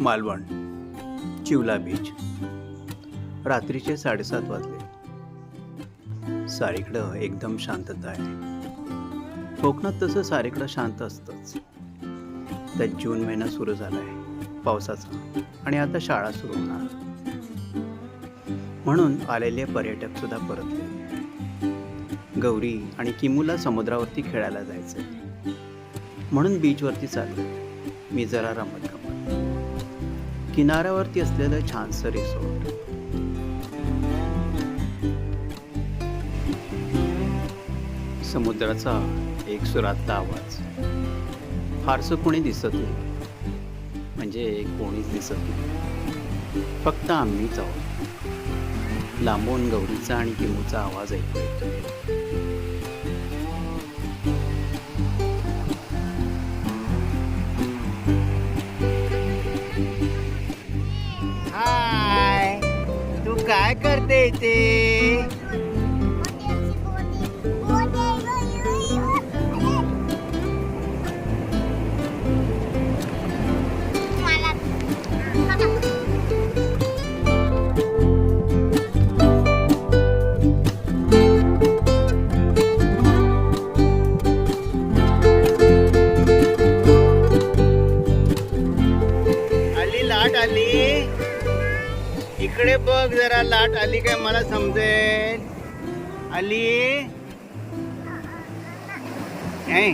Malvan Chivla beach. रात्रीचे साडेसात वाजले. सारीकडं एकदम शांतता आहे. कोकणात तसं सारीकडं शांत असतंच. त्यात जून महिना सुरू झाला आहे पावसाचा आणि आता शाळा सुरू होणार. म्हणून आलेले पर्यटक सुद्धा परतले. गौरी आणि किमूला समुद्रावरती खेळायला जायचं म्हणून बीचवरती चाललो मी जरा रमत किनाऱ्यावरती असलेलं छानसं रिसॉर्ट समुद्राचा एक सुरातला आवाज. फारसं कोणी दिसत नाही. म्हणजे कोणीच दिसत नाही. फक्त आम्हीच आहोत. लांबून गौरीचा आणि किमूचा आवाज ऐकू येतो काय करते इथे? आली लाट आली. इकडे बघ जरा लाट आली काय मला समजेल. आली? ऐ